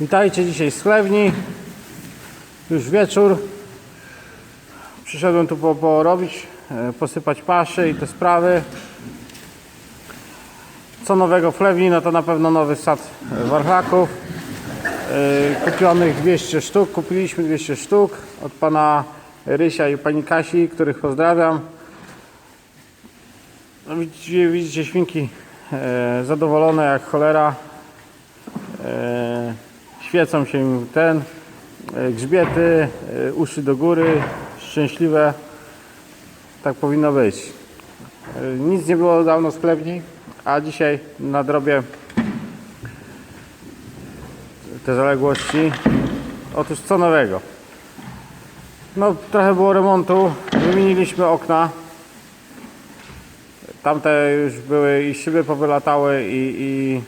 Witajcie dzisiaj z chlewni. Już wieczór. Przyszedłem tu po- porobić, e, posypać paszy i te sprawy. Co nowego w chlewni? No to na pewno nowy sad e, warchlaków. E, Kupionych 200 sztuk. Kupiliśmy 200 sztuk od pana Rysia i pani Kasi, których pozdrawiam. No widzicie, widzicie świnki zadowolone jak cholera. Świecą się ten e, grzbiety, e, uszy do góry, szczęśliwe. Tak powinno być. E, nic nie było dawno z chlebni, a dzisiaj nadrobię te zaległości. Otóż co nowego? No trochę było remontu, wymieniliśmy okna. Tamte już były i szyby powylatały i, i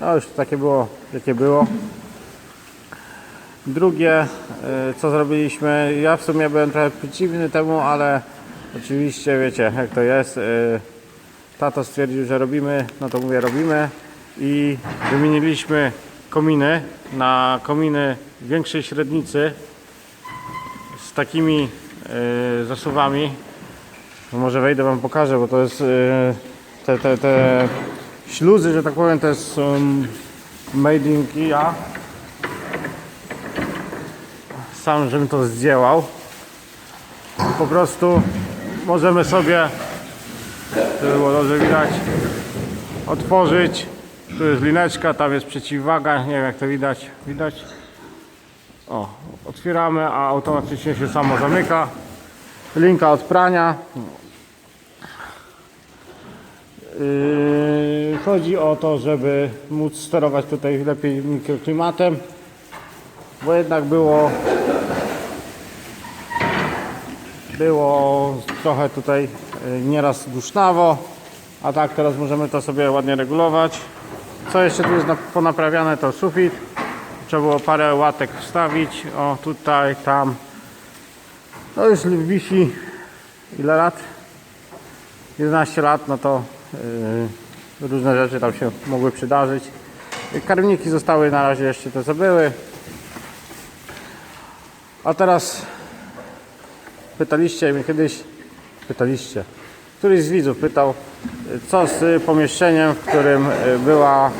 no już takie było, jakie było. Drugie, y, co zrobiliśmy, ja w sumie byłem trochę przeciwny temu, ale oczywiście wiecie, jak to jest. y, Tato stwierdził, że robimy, no to mówię, robimy i wymieniliśmy kominy na kominy większej średnicy z takimi y, zasuwami. No może wejdę wam pokażę, bo to jest te, te, te śluzy, że tak powiem, to jest um, made in Kia. Sam, żebym to zdziełał. Po prostu możemy sobie, żeby było dobrze widać, otworzyć. Tu jest lineczka, tam jest przeciwwaga, nie wiem jak to widać. Widać? O, otwieramy, a automatycznie się samo zamyka. Linka od prania. Yy, chodzi o to, żeby móc sterować tutaj lepiej mikroklimatem, bo jednak było było trochę tutaj yy, nieraz dusznawo, a tak teraz możemy to sobie ładnie regulować. Co jeszcze tu jest na- ponaprawiane to sufit. Trzeba było parę łatek wstawić, o tutaj, tam. No już wisi ile lat? 11 lat, no to yy, różne rzeczy tam się mogły przydarzyć. Karmniki zostały na razie jeszcze te co były. A teraz pytaliście mnie kiedyś, pytaliście, któryś z widzów pytał, co z pomieszczeniem, w którym yy, była,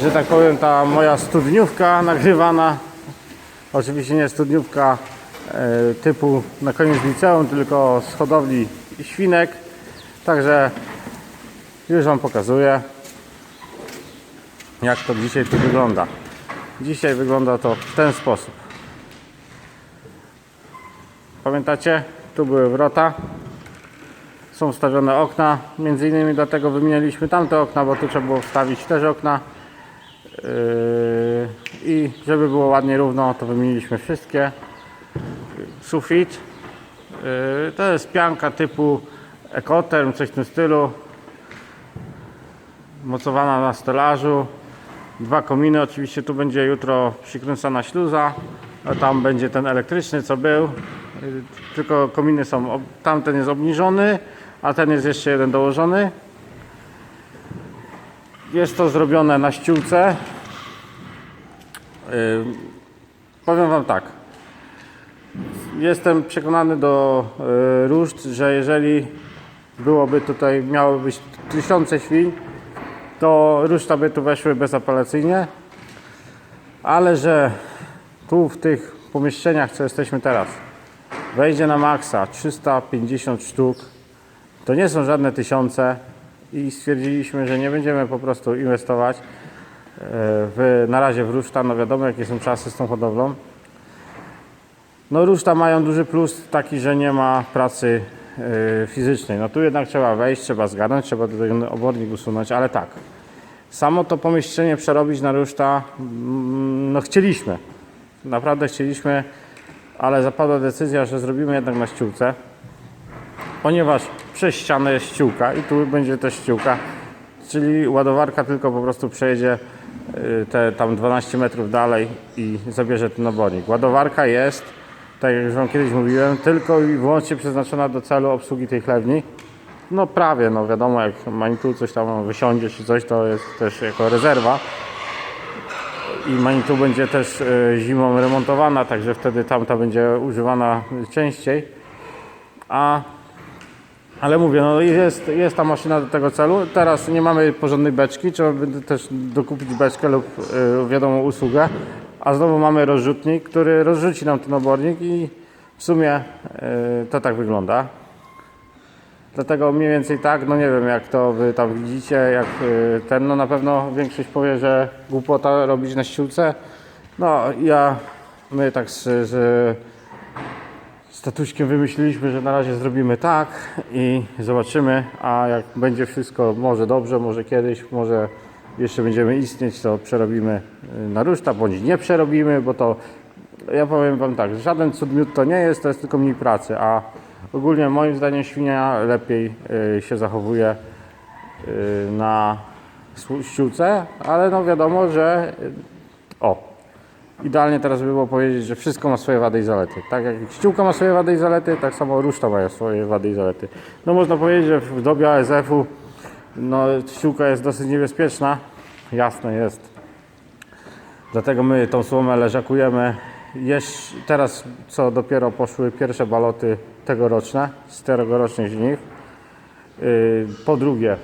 że tak powiem, ta moja studniówka nagrywana. Oczywiście nie studniówka e, typu na koniec liceum, tylko z hodowli świnek. Także już Wam pokazuję, jak to dzisiaj tu wygląda. Dzisiaj wygląda to w ten sposób. Pamiętacie? Tu były wrota. Są wstawione okna. Między innymi dlatego wymieniliśmy tamte okna, bo tu trzeba było wstawić też okna. Yy, I żeby było ładnie równo, to wymieniliśmy wszystkie. Sufit. Yy, To jest pianka typu Ekoterm, coś w tym stylu. Mocowana na stelażu. Dwa kominy, oczywiście tu będzie jutro przykręcana śluza. A tam będzie ten elektryczny, co był. Tylko kominy są, tamten jest obniżony, a ten jest jeszcze jeden dołożony. Jest to zrobione na ściółce. Powiem Wam tak. Jestem przekonany do yy, różd, że jeżeli byłoby tutaj, miało być tysiące świń, to różdża by tu weszły bezapelacyjnie. Ale że tu w tych pomieszczeniach, co jesteśmy teraz, wejdzie na maksa 350 sztuk, to nie są żadne tysiące i stwierdziliśmy, że nie będziemy po prostu inwestować e, w, na razie w ruszta. No wiadomo, jakie są czasy z tą hodowlą. No ruszta mają duży plus taki, że nie ma pracy e, fizycznej. No tu jednak trzeba wejść, trzeba zgadnąć, trzeba ten obornik usunąć, ale tak. Samo to pomieszczenie przerobić na ruszta, mm, no chcieliśmy. Naprawdę chcieliśmy, ale zapadła decyzja, że zrobimy jednak na ściółce ponieważ przez ścianę jest ściółka i tu będzie też ściółka, czyli ładowarka tylko po prostu przejedzie y, te tam 12 metrów dalej i zabierze ten obornik. Ładowarka jest, tak jak już Wam kiedyś mówiłem, tylko i wyłącznie przeznaczona do celu obsługi tej chlewni. No prawie, no wiadomo, jak Manitou coś tam wysiądzie czy coś, to jest też jako rezerwa. I Manitou będzie też e, zimą remontowana, także wtedy tamta będzie używana częściej. A ale mówię, no jest, jest ta maszyna do tego celu. Teraz nie mamy porządnej beczki, trzeba by też dokupić beczkę lub y, wiadomo usługę. A znowu mamy rozrzutnik, który rozrzuci nam ten obornik i w sumie y, to tak wygląda. Dlatego mniej więcej tak, no nie wiem jak to wy tam widzicie, jak y, ten, no na pewno większość powie, że głupota robić na ściółce. No ja, my tak z, z z tatuśkiem wymyśliliśmy, że na razie zrobimy tak i zobaczymy, a jak będzie wszystko może dobrze, może kiedyś, może jeszcze będziemy istnieć, to przerobimy y, na ruszta, bądź nie przerobimy, bo to ja powiem Wam tak, żaden cud to nie jest, to jest tylko mniej pracy, a ogólnie moim zdaniem świnia lepiej y, się zachowuje y, na ściółce, ale no wiadomo, że y, o, Idealnie teraz by było powiedzieć, że wszystko ma swoje wady i zalety. Tak jak ściółka ma swoje wady i zalety, tak samo ruszta ma swoje wady i zalety. No można powiedzieć, że w dobie ASF-u no, ściółka jest dosyć niebezpieczna. Jasne jest. Dlatego my tą słomę leżakujemy. Teraz, co dopiero poszły pierwsze baloty tegoroczne, z tegorocznych żniw. Yy, Po drugie,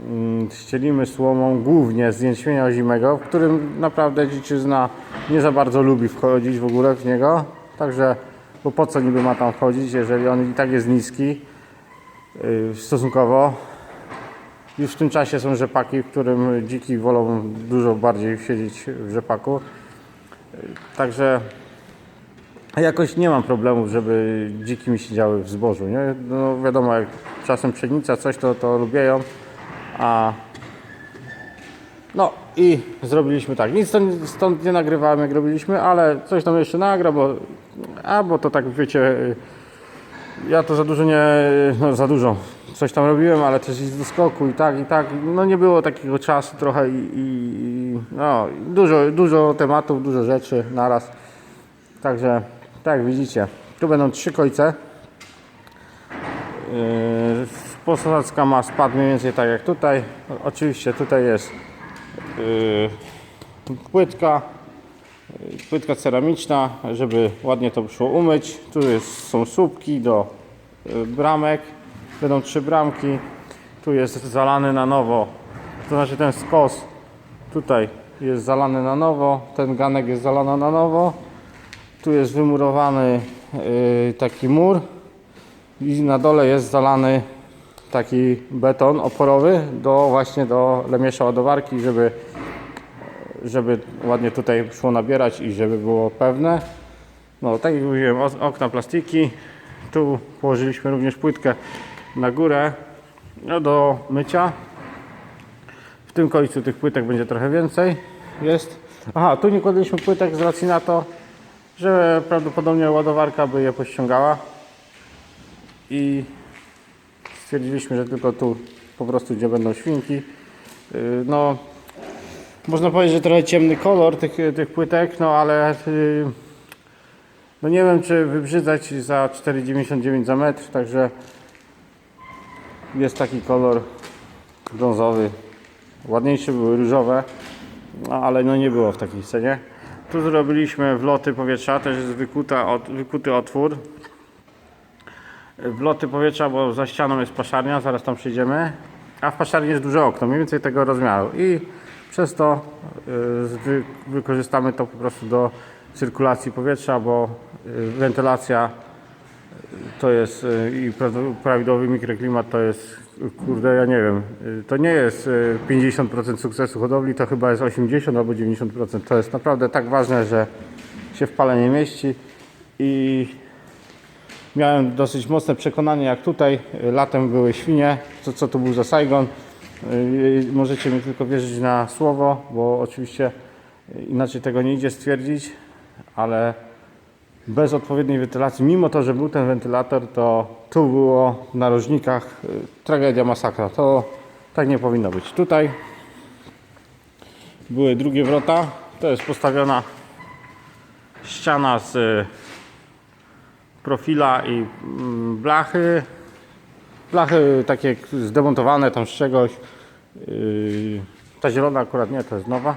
Mm, ścielimy słomą głównie z jęczmienia ozimego, w którym naprawdę dziczyzna nie za bardzo lubi wchodzić w ogóle w niego. Także, bo po co niby ma tam wchodzić, jeżeli on i tak jest niski yy, stosunkowo. Już w tym czasie są rzepaki, w którym dziki wolą dużo bardziej siedzieć w rzepaku. Także jakoś nie mam problemów, żeby dziki mi siedziały w zbożu. Nie? No wiadomo, jak czasem pszenica, coś to, to lubią. A no i zrobiliśmy tak. Nic stąd, stąd nie nagrywałem jak robiliśmy, ale coś tam jeszcze nagra, bo to tak wiecie, ja to za dużo nie, no za dużo. Coś tam robiłem, ale też i do skoku i tak, i tak. No nie było takiego czasu trochę i, i no, dużo, dużo tematów, dużo rzeczy naraz. Także tak widzicie, tu będą trzy kojce. Yy, Posadzka ma spad mniej więcej tak jak tutaj. Oczywiście tutaj jest yy, płytka, yy, płytka ceramiczna, żeby ładnie to szło umyć. Tu jest, są słupki do yy, bramek. Będą trzy bramki. Tu jest zalany na nowo. To znaczy ten skos tutaj jest zalany na nowo. Ten ganek jest zalany na nowo. Tu jest wymurowany yy, taki mur i na dole jest zalany taki beton oporowy do właśnie do lemiesza ładowarki, żeby, żeby ładnie tutaj szło nabierać i żeby było pewne. No tak jak mówiłem, okna plastiki. Tu położyliśmy również płytkę na górę no, do mycia. W tym końcu tych płytek będzie trochę więcej. Jest. Aha, tu nie kładliśmy płytek z racji na to, że prawdopodobnie ładowarka by je pościągała i stwierdziliśmy, że tylko tu po prostu gdzie będą świnki. Yy, No, można powiedzieć, że trochę ciemny kolor tych, tych płytek, no ale yy, no nie wiem, czy wybrzydzać za 4,99 za metr, także jest taki kolor brązowy. Ładniejsze były różowe, no, ale no nie było w takiej cenie. Tu zrobiliśmy wloty powietrza, też jest wykuta, od, wykuty otwór wloty powietrza, bo za ścianą jest paszarnia, zaraz tam przyjdziemy. A w paszarni jest duże okno, mniej więcej tego rozmiaru. I przez to y, wy, wykorzystamy to po prostu do cyrkulacji powietrza, bo y, wentylacja to jest y, i pra- prawidłowy mikroklimat to jest, kurde, ja nie wiem, to nie jest y, 50% sukcesu hodowli, to chyba jest 80 albo 90%. To jest naprawdę tak ważne, że się w pale nie mieści i Miałem dosyć mocne przekonanie, jak tutaj y, latem były świnie, co, co to był za Saigon. Możecie mi tylko wierzyć na słowo, bo oczywiście inaczej tego nie idzie stwierdzić, ale bez odpowiedniej wentylacji, mimo to, że był ten wentylator, to tu było w narożnikach y, tragedia, masakra. To tak nie powinno być. Tutaj były drugie wrota. To jest postawiona ściana z y, profila i mm, blachy. Blachy takie zdemontowane tam z czegoś. Yy, Ta zielona akurat nie, to jest nowa,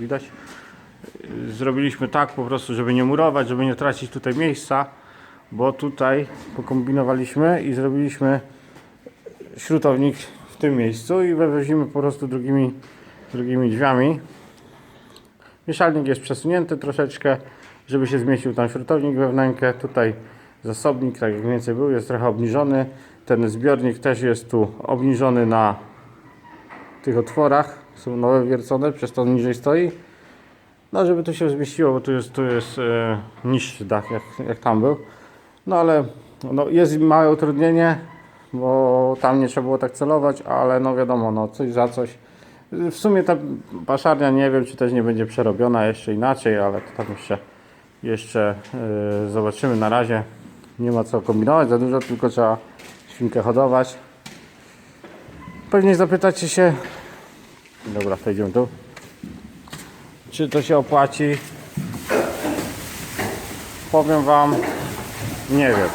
widać. Zrobiliśmy tak po prostu, żeby nie murować, żeby nie tracić tutaj miejsca, bo tutaj pokombinowaliśmy i zrobiliśmy śrutownik w tym miejscu i wywozimy po prostu drugimi, drugimi drzwiami. Mieszalnik jest przesunięty troszeczkę, żeby się zmieścił tam śrutownik we. Tutaj zasobnik, tak jak więcej był, jest trochę obniżony. Ten zbiornik też jest tu obniżony na tych otworach. Są nowe wiercone, przez to on niżej stoi. No, żeby to się zmieściło, bo tu jest, tu jest e, niższy dach, jak, jak tam był. No ale no, jest małe utrudnienie, bo tam nie trzeba było tak celować, ale no wiadomo, no coś za coś. W sumie ta paszarnia nie wiem, czy też nie będzie przerobiona jeszcze inaczej, ale to tam jeszcze, jeszcze yy, zobaczymy. Na razie nie ma co kombinować za dużo, tylko trzeba świnkę hodować. Pewnie zapytacie się, dobra, przejdziemy tu, czy to się opłaci. Powiem Wam, nie wiem.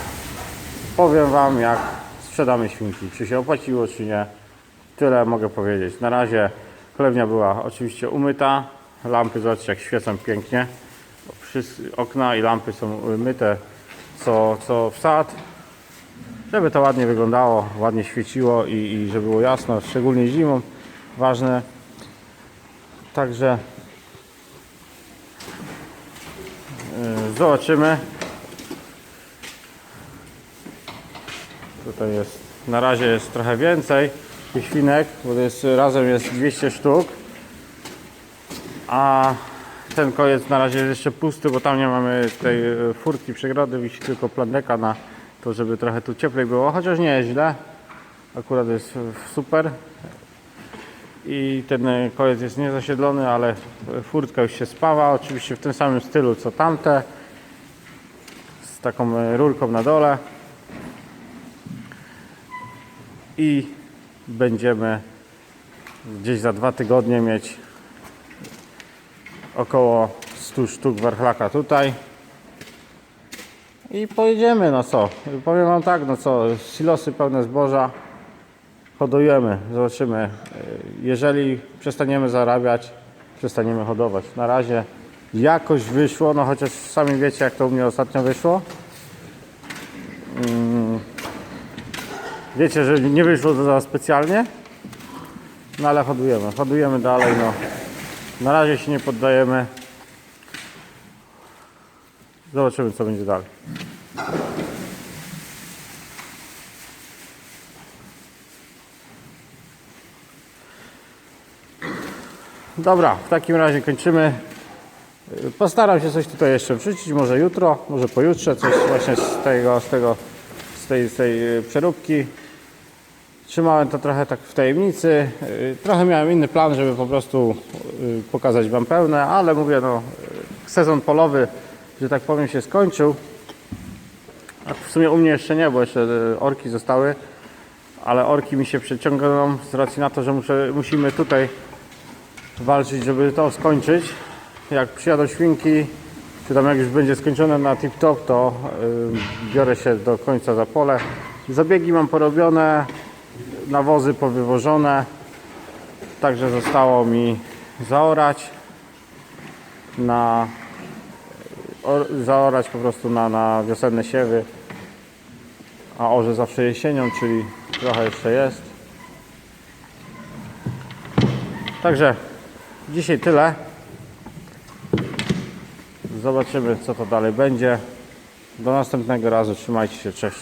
Powiem Wam, jak sprzedamy świnki, czy się opłaciło, czy nie. Tyle mogę powiedzieć. Na razie chlewnia była oczywiście umyta. Lampy, zobaczcie jak świecą pięknie. Okna i lampy są myte co, co wsad. Żeby to ładnie wyglądało, ładnie świeciło i, i żeby było jasno, szczególnie zimą. Ważne. Także zobaczymy. Tutaj jest, na razie jest trochę więcej tych świnek, bo jest, razem jest 200 sztuk. A ten koniec na razie jest jeszcze pusty, bo tam nie mamy tej e, furtki, przegrody, wisi tylko plandeka na to, żeby trochę tu cieplej było, chociaż nie jest źle. Akurat jest e, super. I ten e, koniec jest niezasiedlony, ale furtka już się spawa, oczywiście w tym samym stylu co tamte. Taką e, rurką na dole. i będziemy gdzieś za dwa tygodnie mieć około 100 sztuk warchlaka tutaj. I pojedziemy no co, powiem wam tak no co, silosy pełne zboża. Hodujemy, zobaczymy. Jeżeli przestaniemy zarabiać przestaniemy hodować, na razie jakoś wyszło, no chociaż sami wiecie jak to u mnie ostatnio wyszło Wiecie, że nie wyszło to za specjalnie, no ale hodujemy, hodujemy dalej, no. Na razie się nie poddajemy. Zobaczymy, co będzie dalej. Dobra, w takim razie kończymy. Postaram się coś tutaj jeszcze wrzucić, może jutro, może pojutrze, coś właśnie z tego, z tego, z tej, z tej y, przeróbki. Trzymałem to trochę tak w tajemnicy. Y, Trochę miałem inny plan, żeby po prostu y, pokazać Wam pełne, ale mówię, no, sezon polowy, że tak powiem, się skończył. A w sumie u mnie jeszcze nie, bo jeszcze orki zostały, ale orki mi się przeciągną z racji na to, że muszę, musimy tutaj walczyć, żeby to skończyć. Jak przyjadą świnki, czy tam jak już będzie skończone na tip-top, to y, biorę się do końca za pole. Zabiegi mam porobione, nawozy powywożone. Także zostało mi zaorać na or, zaorać po prostu na, na wiosenne siewy. A orze zawsze jesienią, czyli trochę jeszcze jest. Także dzisiaj tyle. Zobaczymy co to dalej będzie. Do następnego razu. Trzymajcie się. Cześć.